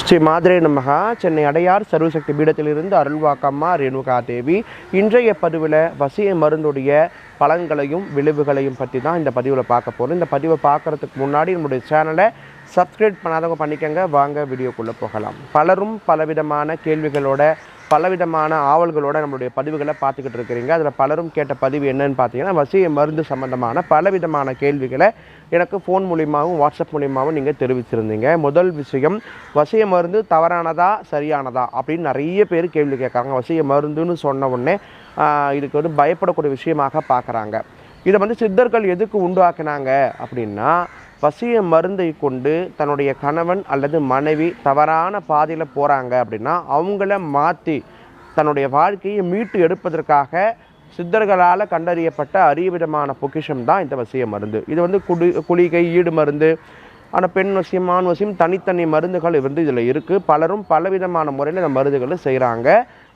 ஸ்ரீ மாதுரை நமகா சென்னை அடையார் சர்வசக்தி பீடத்திலிருந்து அருள்வாக்கம்மா ரேணுகா தேவி இன்றைய பதிவில் வசிய மருந்துடைய பலன்களையும் விளைவுகளையும் பற்றி தான் இந்த பதிவில் பார்க்க போகிறோம் இந்த பதிவை பார்க்குறதுக்கு முன்னாடி நம்முடைய சேனலை சப்ஸ்கிரைப் பண்ணாதவங்க பண்ணிக்கங்க. வாங்க வீடியோக்குள்ளே போகலாம். பலரும் பலவிதமான கேள்விகளோட பலவிதமான ஆவல்களோட நம்மளுடைய பதிவுகளை பார்த்துக்கிட்டு இருக்கிறீங்க. அதில் பலரும் கேட்ட பதிவு என்னன்னு பார்த்தீங்கன்னா வசிய மருந்து சம்பந்தமான பலவிதமான கேள்விகளை எனக்கு ஃபோன் மூலியமாகவும் வாட்ஸ்அப் மூலியமாகவும் நீங்கள் தெரிவிச்சிருந்தீங்க. முதல் விஷயம் வசிய மருந்து தவறானதா சரியானதா? அப்படின்னு நிறைய பேர் கேள்வி கேட்குறாங்க வசிய மருந்துன்னு சொன்ன உடனே இதுக்கு வந்து பயப்படக்கூடிய விஷயமாக பார்க்குறாங்க. இதை வந்து சித்தர்கள் எதுக்கு உண்டாக்குனாங்க அப்படின்னா வசிய மருந்தை கொண்டு தன்னுடைய கணவன் அல்லது மனைவி தவறான பாதையில் போகிறாங்க அப்படின்னா அவங்கள மாற்றி தன்னுடைய வாழ்க்கையை மீட்டு எடுப்பதற்காக சித்தர்களால் கண்டறியப்பட்ட அரிய விதமான பொக்கிஷம் தான் இந்த வசிய மருந்து. இது வந்து குடி குளிகை ஈடு மருந்து ஆனால் பெண் வசியம் ஆண் வசியம் தனித்தனி மருந்துகள் வந்து இதில் இருக்குது பலரும் பலவிதமான முறையில் இந்த மருந்துகளை செய்கிறாங்க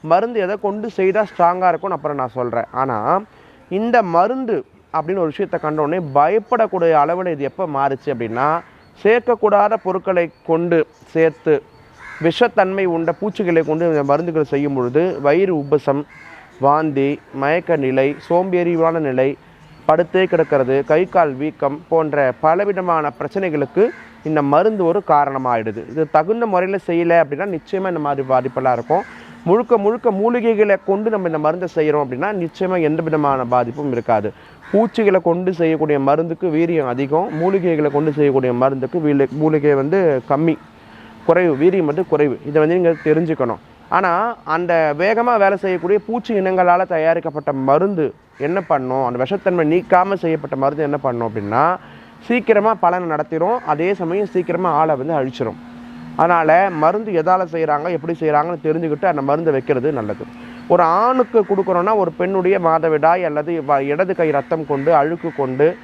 மருந்து எதை கொண்டு செய்தால் ஸ்ட்ராங்காக இருக்கும்னு அப்புறம் நான் சொல்கிறேன் ஆனால் இந்த மருந்து அப்படின்னு ஒரு விஷயத்தை கண்டோடனே பயப்படக்கூடிய அளவில் இது எப்போ மாறுச்சு அப்படின்னா சேர்க்கக்கூடாத பொருட்களை கொண்டு சேர்த்து விஷத்தன்மை உண்ட பூச்சிகளை கொண்டு இந்த மருந்துகளை செய்யும் பொழுது வயிறு உபசம் வாந்தி மயக்க நிலை சோம்பேறிவான நிலை படுத்தே கிடக்கிறது கை கால் வீக்கம் போன்ற பலவிதமான பிரச்சனைகளுக்கு இந்த மருந்து ஒரு காரணமாகிடுது இது தகுந்த முறையில் செய்யலை அப்படின்னா நிச்சயமாக இந்த மாதிரி பாதிப்பெல்லாம் இருக்கும். முழுக்க முழுக்க மூலிகைகளை கொண்டு நம்ம இந்த மருந்தை செய்கிறோம் அப்படின்னா நிச்சயமாக எந்த விதமான பாதிப்பும் இருக்காது. பூச்சிகளை கொண்டு செய்யக்கூடிய மருந்துக்கு வீரியம் அதிகம். மூலிகைகளை கொண்டு செய்யக்கூடிய மருந்துக்கு வீலி மூலிகை வந்து கம்மி. குறைவு வீரியம் வந்து குறைவு. இதை வந்து நீங்கள் தெரிஞ்சுக்கணும். ஆனால் அந்த வேகமாக வேலை செய்யக்கூடிய பூச்சி இனங்களால் தயாரிக்கப்பட்ட மருந்து என்ன பண்ணும்? அந்த விஷத்தன்மை நீக்காமல் செய்யப்பட்ட மருந்து என்ன பண்ணும் அப்படின்னா சீக்கிரமாக பலனை நடத்திடும் அதே சமயம் சீக்கிரமாக ஆளை வந்து அழிச்சிரும். அதனால் மருந்து எதால் செய்கிறாங்க எப்படி செய்கிறாங்கன்னு தெரிஞ்சுக்கிட்டு அந்த மருந்தை வைக்கிறது நல்லது. ஒரு ஆணுக்கு கொடுக்குறோன்னா ஒரு பெண்ணுடைய மாதவிடாய் அல்லது வ- இடது கை ரத்தம் கொண்டு அழுக்கு கொண்டு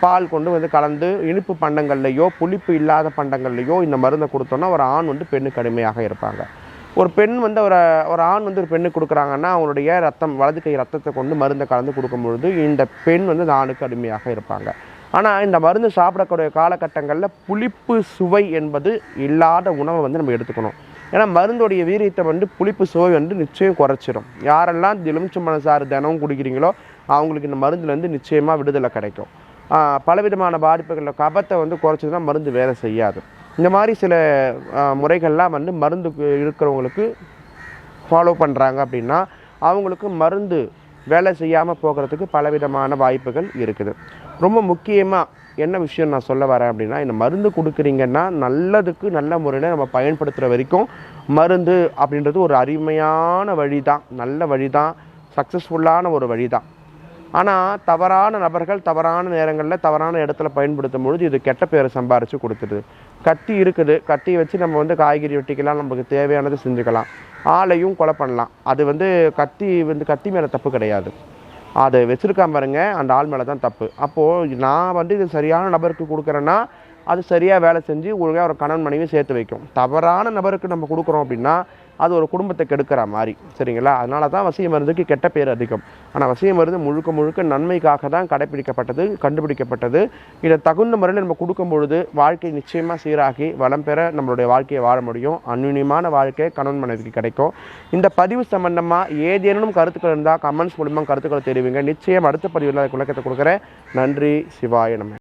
பால் கொண்டு வந்து கலந்து இனிப்பு பண்டங்கள்லையோ புளிப்பு இல்லாத பண்டங்கள்லையோ இந்த மருந்தை கொடுத்தோன்னா ஒரு ஆண் வந்து பெண்ணுக்கு அடிமையாக இருப்பாங்க. ஒரு பெண் வந்து ஒரு ஒரு ஆண் வந்து ஒரு பெண்ணுக்கு கொடுக்குறாங்கன்னா அவங்களுடைய ரத்தம் வலது கை ரத்தத்தை கொண்டு மருந்தை கலந்து கொடுக்கும் பொழுது இந்த பெண் வந்து அந்த ஆணுக்கு அடிமையாக இருப்பாங்க. ஆனால் இந்த மருந்து சாப்பிடக்கூடிய காலகட்டங்களில் புளிப்பு சுவை என்பது இல்லாத உணவை வந்து நம்ம எடுத்துக்கணும். ஏன்னா மருந்துடைய வீரியத்தை வந்து புளிப்பு சுவை வந்து நிச்சயம் குறைச்சிடும் யாரெல்லாம் எலுமிச்சம்பழம் சாறு தினமும் குடிக்கிறீங்களோ அவங்களுக்கு இந்த மருந்துலேருந்து நிச்சயமாக விடுதலை கிடைக்கும். பலவிதமான பாதிப்புகளில் கபத்தை வந்து குறைச்சதுன்னா மருந்து வேலை செய்யாது. இந்த மாதிரி சில முறைகள்லாம் வந்து மருந்து இருக்கிறவங்களுக்கு ஃபாலோ பண்ணுறாங்க அப்படின்னா அவங்களுக்கு மருந்து வேலை செய்யாமல் போகிறதுக்கு பலவிதமான வாய்ப்புகள் இருக்குது. ரொம்ப முக்கியமாக என்ன விஷயம் நான் சொல்ல வரேன் அப்படின்னா இந்த மருந்து கொடுக்குறீங்கன்னா நல்லதுக்கு நல்ல முறையில் நம்ம பயன்படுத்துகிற வரைக்கும் மருந்து அப்படின்றது ஒரு அருமையான வழி தான் நல்ல வழி தான் சக்ஸஸ்ஃபுல்லான ஒரு வழி தான் ஆனால் தவறான நபர்கள் தவறான நேரங்களில் தவறான இடத்துல பயன்படுத்தும் பொழுது இது கெட்ட பேரை சம்பாரித்து கொடுத்துடுது. கத்தி இருக்குது. கத்தியை வச்சு நம்ம வந்து காய்கறி வெட்டிக்கலாம் நமக்கு தேவையானது செஞ்சுக்கலாம். ஆளையும் கொலை பண்ணலாம். அது வந்து கத்தி வந்து கத்தி மேலே தப்பு கிடையாது. அதை வச்சுருக்காம பாருங்க அந்த ஆள் மேலே தான் தப்பு. அப்போது நான் வந்து இது சரியான நபருக்கு கொடுக்குறேன்னா அது சரியாக வேலை செஞ்சு ஒழுங்காக ஒரு கணவன் மனைவி சேர்த்து வைக்கும். தவறான நபருக்கு நம்ம கொடுக்குறோம் அப்படின்னா அது ஒரு குடும்பத்தை கெடுக்கிற மாதிரி சரிங்களா? அதனால தான் வசிய மருந்துக்கு கெட்ட பேர் அதிகம். ஆனால் வசிய மருந்து முழுக்க முழுக்க நன்மைக்காக தான் கடைப்பிடிக்கப்பட்டது கண்டுபிடிக்கப்பட்டது. இதை தகுந்த முறையில் நம்ம கொடுக்கும் பொழுது வாழ்க்கை நிச்சயமாக சீராகி வளம் பெற நம்மளுடைய வாழ்க்கையை வாழ முடியும். அந்யுன்யமான வாழ்க்கை கணவன் மனைவிக்கு கிடைக்கும். இந்த பதிவு சம்பந்தமாக ஏதேனும் கருத்துக்கள் இருந்தால் கமெண்ட்ஸ் மூலிமா கருத்துக்களை தெரிவிங்க. நிச்சயம் அடுத்த பதிவில் அதுக்கு கொடுக்குறேன். நன்றி. சிவாய நம்ம